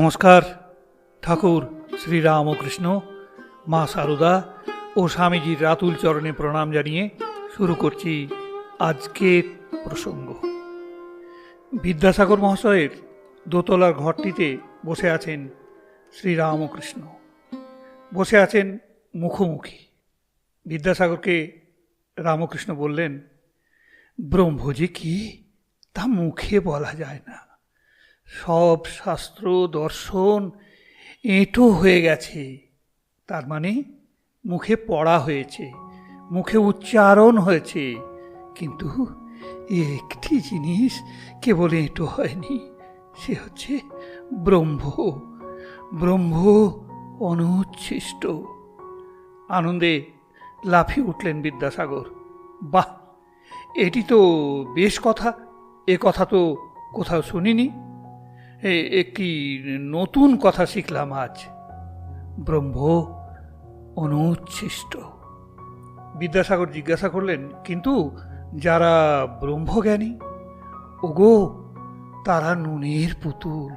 নমস্কার, ঠাকুর শ্রীরামকৃষ্ণ মা সারদা ও স্বামীজির রাতুল চরণে প্রণাম জানিয়ে শুরু করছি আজকের প্রসঙ্গ। বিদ্যাসাগর মহাশয়ের দোতলার ঘরটিতে বসে আছেন শ্রীরামকৃষ্ণ বসে আছেন মুখোমুখি। বিদ্যাসাগরকে রামকৃষ্ণ বললেন ব্রহ্ম যে কি? তা মুখে বলা যায় না। সব শাস্ত্র দর্শন এঁটো হয়ে গেছে। তার মানে মুখে পড়া হয়েছে, মুখে উচ্চারণ হয়েছে। কিন্তু একটি জিনিস কেবল এঁটো হয়নি, সে হচ্ছে ব্রহ্ম। ব্রহ্ম অনুচ্ছিষ্ট। আনন্দে লাফিয়ে উঠলেন বিদ্যাসাগর। বাহ, এটি তো বেশ কথা, এ কথা তো কোথাও শুনিনি। একটি নতুন কথা শিখলাম আজ? ব্রহ্ম অনুচ্ছিষ্ট। বিদ্যাসাগর জিজ্ঞাসা করলেন, কিন্তু যারা ব্রহ্মজ্ঞানী, ওগো, তারা নুনের পুতুল।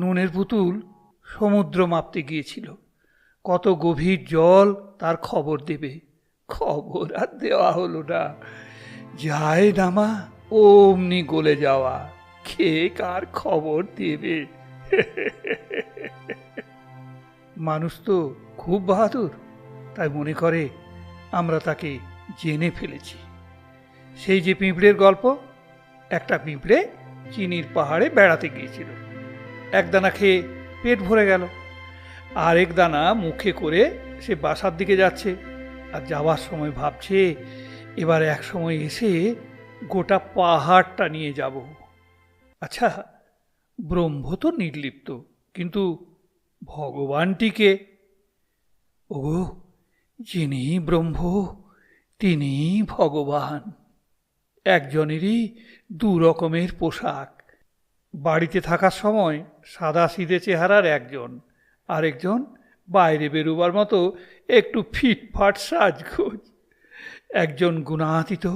নুনের পুতুল সমুদ্র মাপতে গিয়েছিল। কত গভীর জল তার খবর দেবে। খবর আর দেওয়া হলো না। যায় নামা, অমনি গলে যাওয়া। কে কার খবর দেবে? মানুষ তো খুব বাহাদুর, তাই মনে করে আমরা তাকে জেনে ফেলেছি। সেই যে পিঁপড়ের গল্প, একটা পিঁপড়ে চিনির পাহাড়ে বেড়াতে গিয়েছিল। এক দানা খেয়ে পেট ভরে গেল আরেক দানা মুখে করে সে বাসার দিকে যাচ্ছে, আর যাওয়ার সময় ভাবছে, এবার এক সময় এসে গোটা পাহাড়টা নিয়ে যাব। আচ্ছা ব্রহ্ম তো নির্লিপ্ত, কিন্তু ভগবানটিকে? ওগো যিনি ব্রহ্ম তিনি ভগবান। একজনেরই দু রকমের পোশাক। বাড়িতে থাকার সময় সাদা সিধে চেহারার একজন, আরেকজন বাইরে বেরোবার মতো একটু ফিটফাট সাজগোজ। একজন গুণাতীত,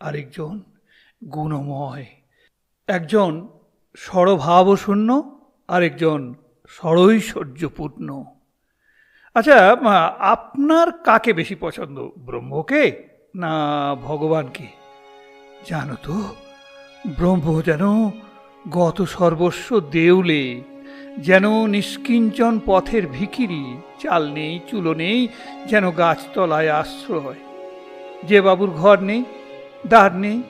আরেকজন গুণময়। একজন সরভাবশূন্য আরেকজন সরৈশ্বর্যপূর্ণ আচ্ছা আপনার কাকে বেশি পছন্দ, ব্রহ্মকে না ভগবানকে? জানো তো, ব্রহ্ম যেন গত সর্বস্ব দেউলে, যেন নিষ্কিঞ্চন পথের ভিখিরি, চাল নেই, চুলো নেই, যেন গাছতলায় আশ্রয়। যে বাবুর ঘর নেই, দ্বার নেই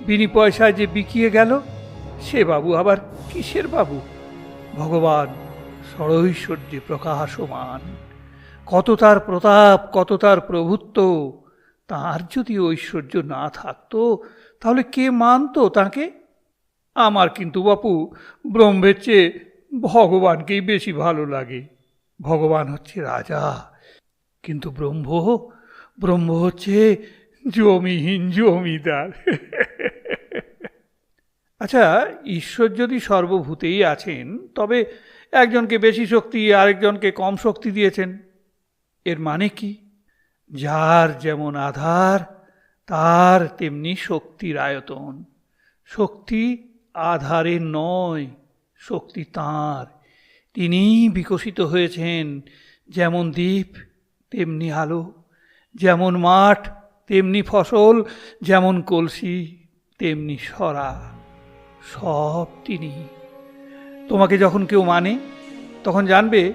বিনি পয়সায় যে বিকিয়ে গেল, সে বাবু আবার কিসের বাবু? ভগবান সরৈশ্বর্যে প্রকাশমান। কত তার প্রতাপ, কত তার প্রভুত্ব, তার যদি ঐশ্বর্য না থাকতো, তাহলে কে মানতো তাকে? আমার কিন্তু বাপু, ব্রহ্মের চেয়ে ভগবানকেই বেশি ভালো লাগে। ভগবান হচ্ছে রাজা, কিন্তু ব্রহ্ম ব্রহ্ম হচ্ছে জমিহীন জমিদার। আচ্ছা ঈশ্বর যদি সর্বভূতেই আছেন, তবে একজনকে বেশি শক্তি আরেকজনকে কম শক্তি দিয়েছেন, এর মানে কি? যার যেমন আধার, তার তেমনি শক্তির আয়তন। শক্তি আধারে নয়, শক্তি তাঁর। তিনি বিকশিত হয়েছেন, যেমন দ্বীপ, তেমনি আলো। যেমন মাঠ, তেমনি ফসল, যেমন কলসি, তেমনি সরা। সব তিনি। তোমাকে যখন কেউ মানে তখন জানবে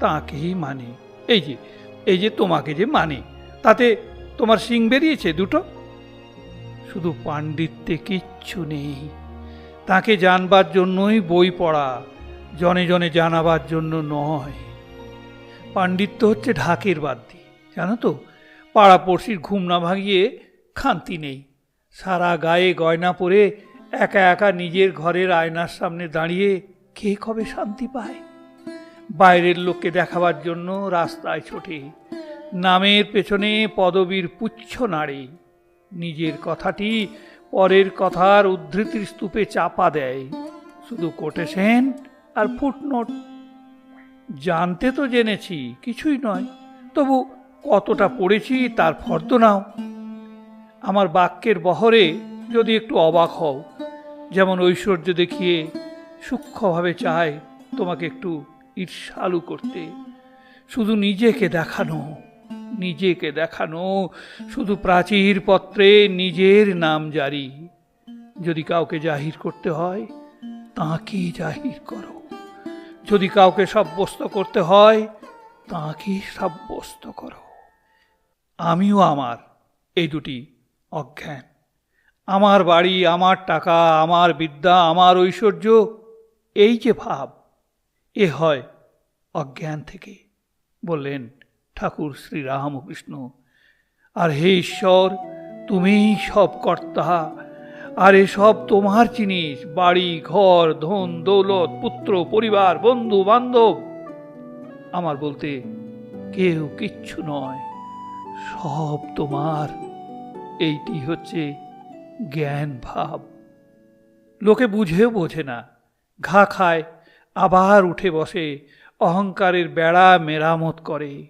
তাকেই মানে। এই যে এই যে তোমাকে যে মানে তাতে তোমার শিং বেরিয়েছে দুটো? শুধু পাণ্ডিত্যে কিচ্ছু নেই। তাকে জানবার জন্যই বই পড়া, জনে জনে জানাবার জন্য নয়। পাণ্ডিত্য হচ্ছে ঢাকের বাদ্যি, জানো তো? পাড়াপড়শির ঘুম না ভাঙিয়ে খান্তি নেই। সারা গায়ে গয়না পরে একা একা নিজের ঘরের আয়নার সামনে দাঁড়িয়ে কে কবে শান্তি পায়? বাইরের লোককে দেখাবার জন্য রাস্তায় ছোটে। নামের পেছনে পদবীর পুচ্ছ নাড়ে। নিজের কথাটি পরের কথার উদ্ধৃতির স্তূপে চাপা দেয়। শুধু কোটেশন আর ফুটনোট। জানতে তো জেনেছি, কিছুই নয়। তবু কতটা পড়েছি তার ফর্দ নাও। আমার বাক্যের বহরে যদি একটু অবাক হও যেমন ঐশ্বর্য দেখিয়ে সূক্ষ্মভাবে চায় তোমাকে একটু ঈর্ষালু করতে। শুধু নিজেকে দেখানো নিজেকে দেখানো, শুধু প্রাচীর পত্রে নিজের নাম জারি। যদি কাউকে জাহির করতে হয় তাঁকেই জাহির করো। যদি কাউকে সাব্যস্ত করতে হয় তাঁকেই সাব্যস্ত করো। আমিও আমার এই দুটি অজ্ঞান আমার বাড়ি, আমার টাকা, আমার বিদ্যা, আমার ঐশ্বর্য, এই যে ভাব, এ হয় অজ্ঞান থেকে, বললেন ঠাকুর শ্রী রামকৃষ্ণ। আর হে ঈশ্বর, তুমিই সব কর্তা, আর এসব তোমার জিনিস, বাড়ি, ঘর, ধন, দৌলত, পুত্র, পরিবার, বন্ধু, বান্ধব। আমার বলতে কেউ কিচ্ছু নয়, সব তোমার। এইটি হচ্ছে জ্ঞান ভাব। লোকে বুঝেও বোঝে না। ঘা খায়, আবার উঠে বসে, অহংকারের বেড়া মেরামত করে।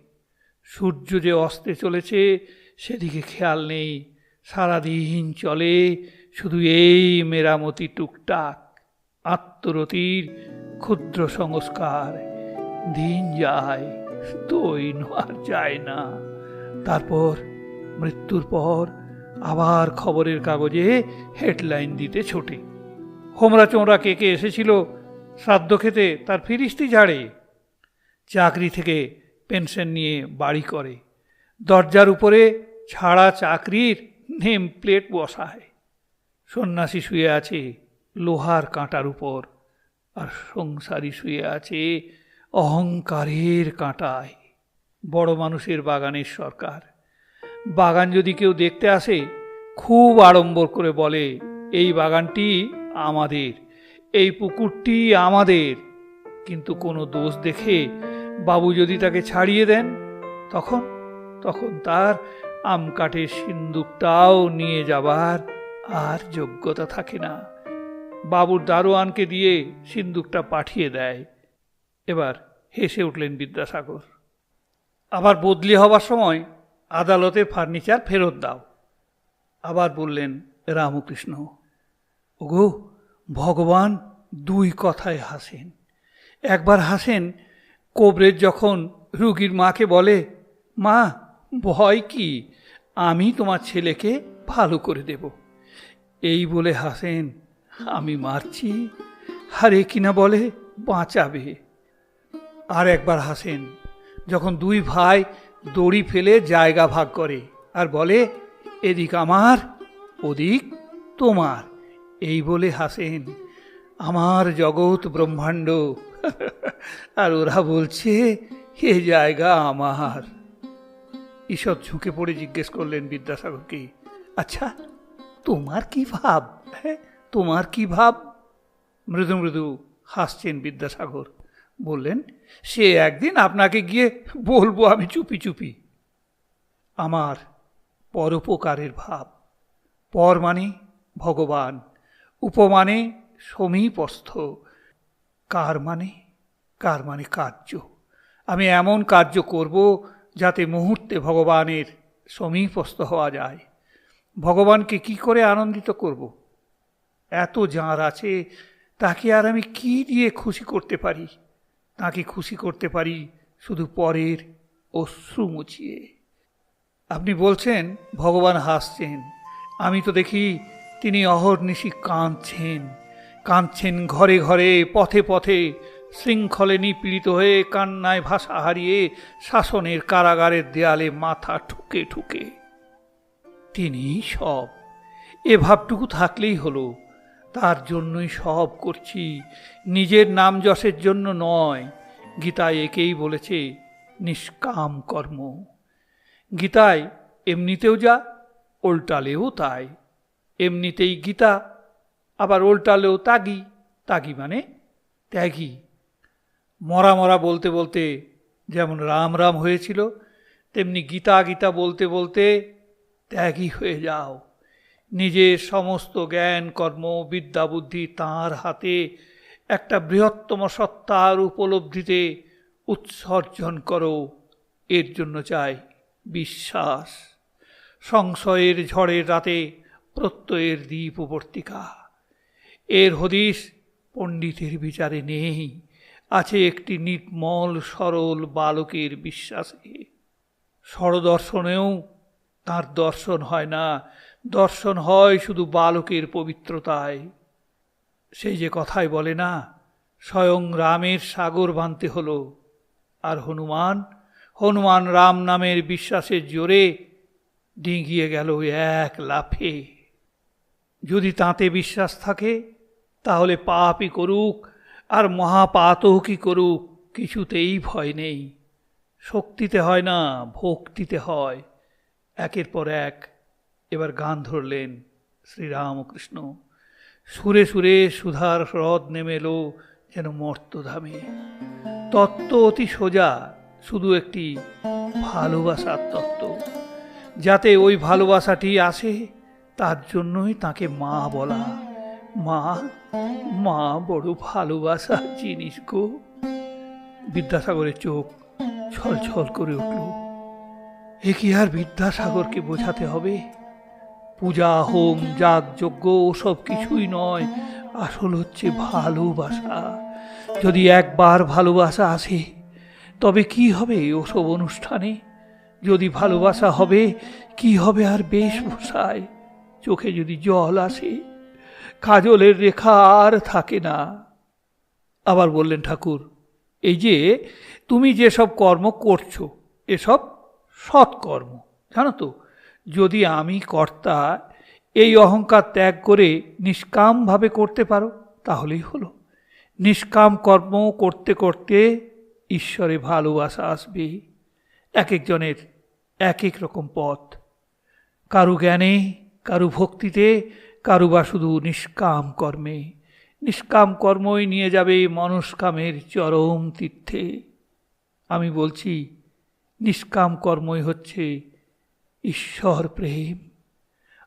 সূর্য যে অস্তে চলেছে, সেদিকে খেয়াল নেই। সারাদিন চলে শুধু এই মেরামতি টুকটাক। আত্মরতির ক্ষুদ্র সংস্কার। দিন যায় দৈন আর যায় না। তারপর, মৃত্যুর পর আবার খবরের কাগজে হেডলাইন দিতে ছোটে। হোমরা চোমরা কে কে এসেছিল, শ্রাদ্ধ খেতে তার ফিরিস্তি ঝাড়ে। চাকরি থেকে পেনশন নিয়ে বাড়ি করে। দরজার উপরে ছাড়া চাকরির নেম প্লেট বসায়। সন্ন্যাসী শুয়ে আছে লোহার কাঁটার উপর আর সংসারী শুয়ে আছে অহংকারের কাঁটায়। বড় মানুষের বাগানের সরকার। বাগান যদি কেউ দেখতে আসে, খুব আড়ম্বর করে বলে, এই বাগানটি আমাদের, এই পুকুরটি আমাদের। কিন্তু কোনো দোষ দেখে বাবু যদি তাকে ছাড়িয়ে দেন, তখন তখন তার আম কাঠের সিন্দুকটাও নিয়ে যাবার আর যোগ্যতা থাকে না। বাবুর দারোয়ানকে দিয়ে সিন্দুকটা পাঠিয়ে দেয়। এবার হেসে উঠলেন বিদ্যাসাগর। আবার বদলি হবার সময় আদালতের ফার্নিচার ফেরত দাও। আবার বললেন, রামকৃষ্ণ, ওগো, ভগবান দুই কথায় হাসেন। একবার হাসেন, কোবরের যখন রুগীর মাকে বলে, মা, ভয় কি? আমি তোমার ছেলেকে ভালো করে দেব। এই বলে হাসেন, আমি মারছি এ কিনা বলে বাঁচাবে। আর একবার হাসেন, যখন দুই ভাই দড়ি ফেলে জায়গা ভাগ করে আর বলে, এদিক আমার, ওদিক তোমার। এই বলে হাসেন। আমার জগৎ ব্রহ্মাণ্ড। আর ওরা বলছে, এ জায়গা আমার। ঈশ্বর ঝুঁকে পড়ে জিজ্ঞেস করলেন বিদ্যাসাগরকে আচ্ছা তোমার কি ভাব? হ্যাঁ তোমার কি ভাব? মৃদু মৃদু, হাসছেন বিদ্যাসাগর। বললেন সে একদিন আপনাকে গিয়ে বলব আমি চুপি চুপি। আমার পরোপকারের ভাব। পর মানে ভগবান উপমানে সমীপস্থ। কার মানে? কার মানে কার্য? আমি এমন কার্য করব যাতে মুহূর্তে ভগবানের সমীপস্থ হওয়া যায়। ভগবানকে কি করে আনন্দিত করব? এত যাঁর আছে, তাকে আর আমি কি দিয়ে খুশি করতে পারি? তাকে খুশি করতে পারি শুধু পরের অশ্রু মুছিয়ে। আপনি বলছেন, ভগবান হাসছেন। আমি তো দেখি তিনি অহর্নিশি কাঁদছেন। কাঁদছেন ঘরে ঘরে, পথে পথে শৃঙ্খলে নিপীড়িত হয়ে কান্নায় ভাষা হারিয়ে শাসনের কারাগারের দেয়ালে মাথা ঠুকে ঠুকে। তিনি সব। এ ভাবটুকু থাকলেই হলো। তার জন্যই সব করছি। নিজের নাম যশের জন্য নয়। গীতায় একেই বলেছে, নিষ্কাম কর্ম। গীতায় এমনিতেও যা ওল্টালেও তাই। এমনিতেই গীতা, আবার ওল্টালেও তাগি তাগি মানে ত্যাগী। মরা মরা বলতে বলতে যেমন রাম রাম হয়েছিল, তেমনি গীতা গীতা বলতে বলতে ত্যাগী হয়ে যাও। নিজের সমস্ত জ্ঞান, কর্ম, বিদ্যা, বুদ্ধি তাঁর হাতে একটা বৃহত্তম সত্তার উপলব্ধিতে উৎসর্জন করো। এর জন্য চাই বিশ্বাস। সংশয়ের ঝড়ের রাতে প্রত্যয়ের দ্বীপ উপর্তিকা এর হদিশ পণ্ডিতের বিচারে নেই। আছে একটি নির্মল, সরল বালকের বিশ্বাসে। সরদর্শনেও তার দর্শন হয় না। দর্শন হয় শুধু বালকের পবিত্রতায়। সেই যে কথাই বলে না, স্বয়ং রামের সাগর বানতে হলো। আর হনুমান হনুমান রাম নামের বিশ্বাসের জোরে ডিঙিয়ে গেল এক লাফে। যদি তাতে বিশ্বাস থাকে, তাহলে পাপই করুক, আর মহাপাতকই করুক, কিছুতেই ভয় নেই। শক্তিতে হয় না, ভক্তিতে হয়। একের পর এক এবার গান ধরলেন শ্রীরামকৃষ্ণ। সুরে সুরে সুধার হ্রদ নেমে এলো যেন মর্তধামে। তত্ত্ব অতি সোজা, শুধু একটি ভালোবাসার তত্ত্ব। যাতে ওই ভালোবাসাটি আসে, তার জন্যই তাকে মা বলা। মা মা বড় ভালোবাসার জিনিস গো। বিদ্যাসাগরের চোখ ছলছল করে উঠল। এ কি আর বিদ্যাসাগরকে বোঝাতে হবে? পূজা হোম যাগ যজ্ঞ ওসব কিছুই নয়। আসল হচ্ছে ভালোবাসা। যদি একবার ভালোবাসা আসে, তবে কি হবে ওসব অনুষ্ঠানে? যদি ভালোবাসা হবে, কি হবে আর বেশভূষায়? চোখে যদি জল আসে, কাজলের রেখা আর থাকে না। আবার বললেন ঠাকুর, এই যে তুমি যেসব কর্ম করছ, এসব সৎকর্ম, জানো তো? যদি আমি কর্তা এই অহংকার ত্যাগ করে নিষ্কামভাবে করতে পারো, তাহলেই হলো। নিষ্কাম কর্ম করতে করতে ঈশ্বরে ভালোবাসা আসবে। এক একজনের এক এক রকম পথ। কারু জ্ঞানে, কারু ভক্তিতে কারু বা শুধু নিষ্কাম কর্মে। নিষ্কাম কর্মই নিয়ে যাবে মনস্কামের চরম তীর্থে। আমি বলছি, নিষ্কাম কর্মই হচ্ছে ঈশ্বর প্রেম।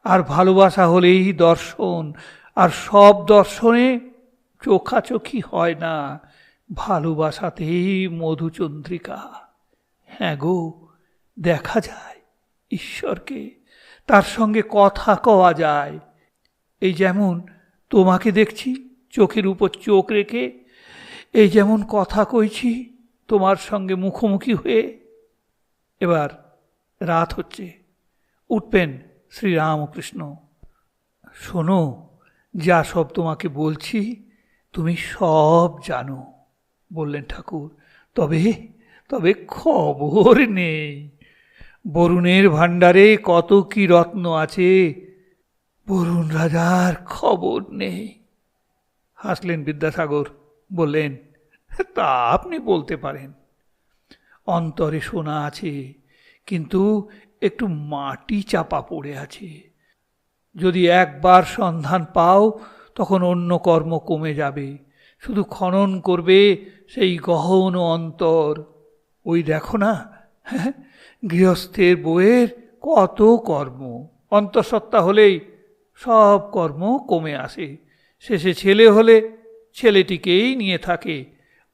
আর ভালোবাসা হলেই দর্শন, আর সব দর্শনে চোখাচোখি হয় না। ভালোবাসাতেই মধুচন্দ্রিকা। হ্যাঁ গো, দেখা যায় ঈশ্বরকে, তার সঙ্গে কথা কওয়া যায়। এই যেমন তোমাকে দেখছি, চোখের উপর চোখ রেখে, এই যেমন কথা কইছি, তোমার সঙ্গে মুখোমুখি হয়ে। এবার রাত হচ্ছে। উঠবেন শ্রীরামকৃষ্ণ শোনো, যা সব তোমাকে বলছি, তুমি সব জানো, বললেন ঠাকুর। তবে তবে খবর নেই। বরুণের ভাণ্ডারে কত কি রত্ন আছে, বরুণ রাজার খবর নেই। হাসলেন বিদ্যাসাগর, বললেন, তা আপনি বলতে পারেন। অন্তরে শোনা আছে, কিন্তু একটু মাটি চাপা পড়ে আছে। যদি একবার সন্ধান পাও, তখন অন্য কর্ম কমে যাবে। শুধু খনন করবে সেই গহন অন্তর। ওই দেখো না হ্যাঁ গৃহস্থের বইয়ের কত কর্ম। অন্তঃসত্ত্বা হলেই সব কর্ম কমে আসে। শেষে ছেলে হলে ছেলেটিকেই নিয়ে থাকে,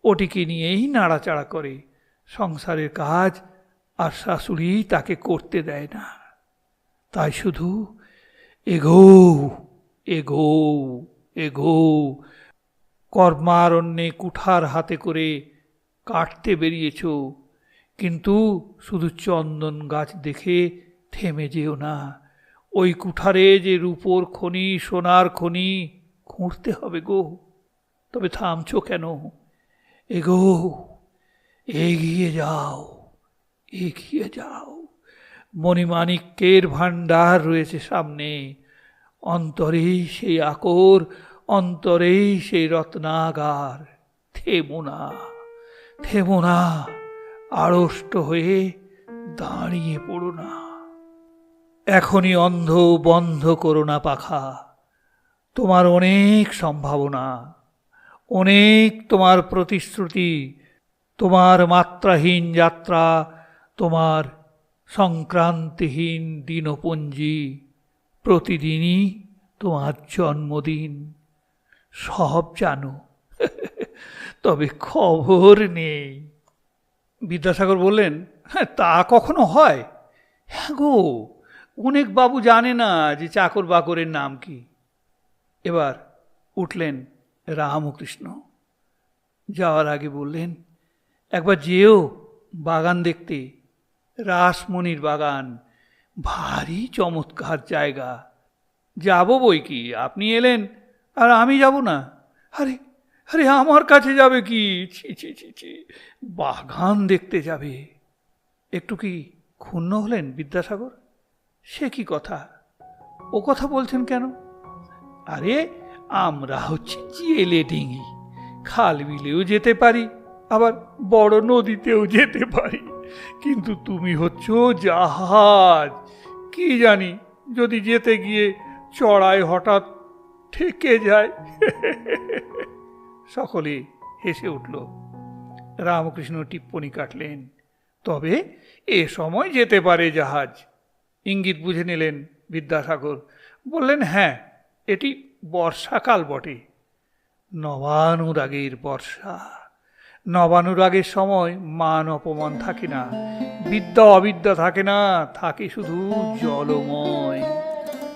ওটিকে নিয়েই নাড়াচাড়া করে। সংসারের কাজ আর শাশুড়ি তাকে করতে দেয় না। তাই শুধু এগো এগো এগো কর্মারণ্যে কুঠার হাতে করে কাটতে বেরিয়েছ, কিন্তু শুধু চন্দন গাছ দেখে থেমে যেও না। ওই কুঠারে যে রূপোর খনি, সোনার খনি, খুঁড়তে হবে গো। তবে থামছ কেন? এগো এগিয়ে যাও। এগিয়ে যাও। মণিমাণিক্যের ভাণ্ডার রয়েছে সামনে। অন্তরেই সেই আকর, অন্তরেই সেই রত্নাগার। থেমো না আড়ষ্ট হয়ে দাঁড়িয়ে পড়ো না। এখনই অন্ধ বন্ধ করো না পাখা। তোমার অনেক সম্ভাবনা, অনেক তোমার প্রতিশ্রুতি, তোমার মাত্রাহীন যাত্রা তোমার সংক্রান্তিহীন দিনপঞ্জি প্রতিদিনই তোমার জন্মদিন। সব জানো। তবে খবর নেই। বিদ্যাসাগর বললেন হ্যাঁ তা কখনো হয়? হ্যাঁ গো, অনেক বাবু জানে না যে চাকর বাকরের নাম কি। এবার উঠলেন রামকৃষ্ণ। যাওয়ার আগে বললেন, একবার যেও বাগান দেখতে। রাসমণির বাগান। ভারী চমৎকার জায়গা। যাব বই কি? আপনি এলেন আর আমি যাব না? আরে আরে আমার কাছে যাবে কি? ছি ছি ছি ছি। বাগান দেখতে যাবে। একটু কি ক্ষুণ্ণ হলেন বিদ্যাসাগর? সে কি কথা? ও কথা বলছেন কেন? আরে, আমরা হচ্ছে জেলে ডিঙি। খাল বিলেও যেতে পারি, আবার বড় নদীতেও যেতে পারি। কিন্তু তুমি হচ্ছ জাহাজ। কি জানি, যদি যেতে গিয়ে চড়াই হঠাৎ ঠেকে যায়। সকলে হেসে উঠল। রামকৃষ্ণ টিপ্পনি কাটলেন। তবে এ সময় যেতে পারে জাহাজ। ইঙ্গিত বুঝে নিলেন বিদ্যাসাগর। বললেন হ্যাঁ এটি বর্ষাকাল বটে। নবানুরাগের বর্ষা। নবানুরাগের সময় মান অপমান থাকে না, বিদ্যা অবিদ্যা থাকে না, থাকে শুধু জলময়।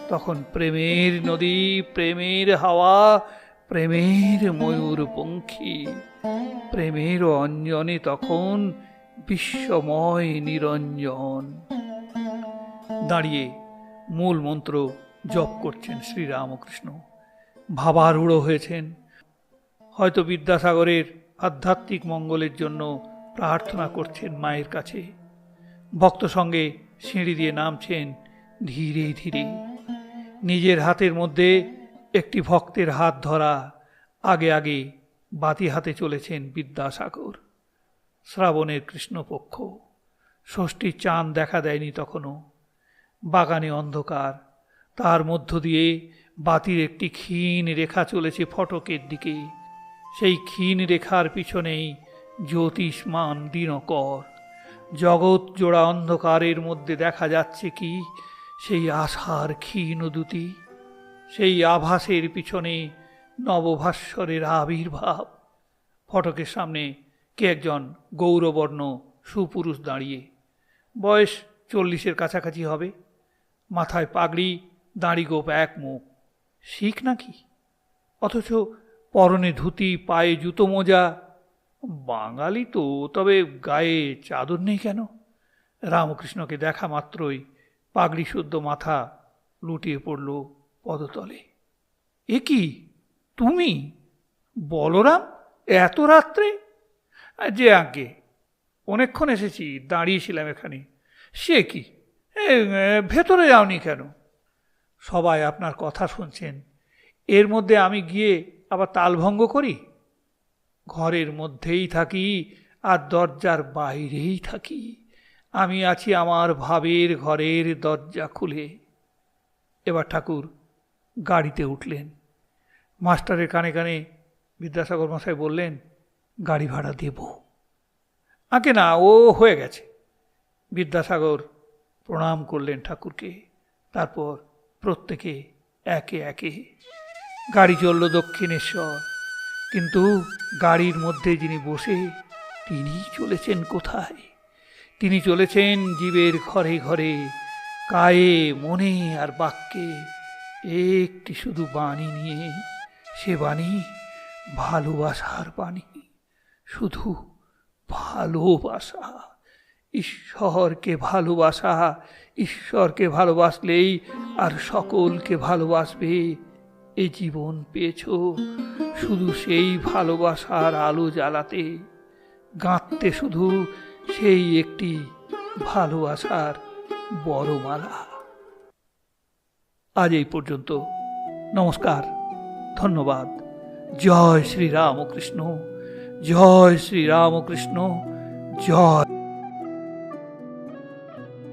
তখন প্রেমের নদী, প্রেমের হাওয়া, প্রেমের ময়ূর পঙ্খী, প্রেমের অঞ্জনে তখন বিশ্বময় নিরঞ্জন। দাঁড়িয়ে মূল মন্ত্র জপ করছেন শ্রীরামকৃষ্ণ। ভাবারূঢ় হয়েছেন। হয়তো বিদ্যাসাগরের আধ্যাত্মিক মঙ্গলের জন্য প্রার্থনা করছেন মায়ের কাছে। ভক্ত সঙ্গে সিঁড়ি দিয়ে নামছেন ধীরে ধীরে। নিজের হাতের মধ্যে একটি ভক্তের হাত ধরা আগে আগে বাতি হাতে চলেছেন বিদ্যাসাগর। শ্রাবণের কৃষ্ণপক্ষ। ষষ্ঠীর চাঁদ দেখা দেয়নি তখনও। বাগানে অন্ধকার। তার মধ্য দিয়ে বাতির একটি ক্ষীণ রেখা চলেছে ফটকের দিকে। সেই ক্ষীণ রেখার পিছনেই জ্যোতিষ্মান দিনকর। জগৎ জোড়া অন্ধকারের মধ্যে দেখা যাচ্ছে কি? সেই আশার ক্ষীণ দুটি সেই আভাসের পিছনে নবভাস্বরের আবির্ভাব। ফটকের সামনে কে একজন গৌরবর্ণ সুপুরুষ দাঁড়িয়ে? বয়স চল্লিশের কাছাকাছি হবে। মাথায় পাগড়ি, দাঁড়ি গোপ এক মুখ। শিখ নাকি? অথচ পরনে ধুতি, পায়ে জুতো মোজা। বাঙালি তো, তবে গায়ে চাদর নেই কেন? রামকৃষ্ণকে দেখা মাত্রই পাগড়ি শুদ্ধ মাথা লুটিয়ে পড়ল পদতলে। এ কি? তুমি? বলরাম? এত রাত্রে? যে আগে অনেকক্ষণ এসেছি, দাঁড়িয়েছিলাম এখানে। সে কি? ভেতরে যাওনি কেন? সবাই আপনার কথা শুনছেন। এর মধ্যে আমি গিয়ে আবার তালভঙ্গ করি? ঘরের মধ্যেই থাকি আর দরজার বাইরেই থাকি। আমি আছি আমার ভাবের ঘরের দরজা খুলে। এবার ঠাকুর গাড়িতে উঠলেন। মাস্টারের কানে কানে বিদ্যাসাগর মশাই বললেন, গাড়ি ভাড়া দেব। আঁকে না, ও হয়ে গেছে। বিদ্যাসাগর প্রণাম করলেন ঠাকুরকে। তারপর প্রত্যেকে একে একে গাড়ি চলল দক্ষিণেশ্বর। কিন্তু গাড়ির মধ্যে যিনি বসে তিনি চলেছেন কোথায়? তিনি চলেছেন জীবের ঘরে ঘরে, কায়ে মনে আর বাক্যে। একটি শুধু বাণী নিয়ে, সে বাণী ভালোবাসার বাণী। শুধু ভালোবাসা। ঈশ্বরকে ভালোবাসা। ঈশ্বরকে ভালোবাসলেই আর সকলকে ভালোবাসবে। এ জীবন পেয়েছ শুধু সেই ভালোবাসার আলো জ্বালাতে। গাঁথতে শুধু সেই একটি ভালোবাসার বড়মালা। আজ এই পর্যন্ত। নমস্কার, ধন্যবাদ। জয় শ্রী রামকৃষ্ণ জয় শ্রী রামকৃষ্ণ জয়।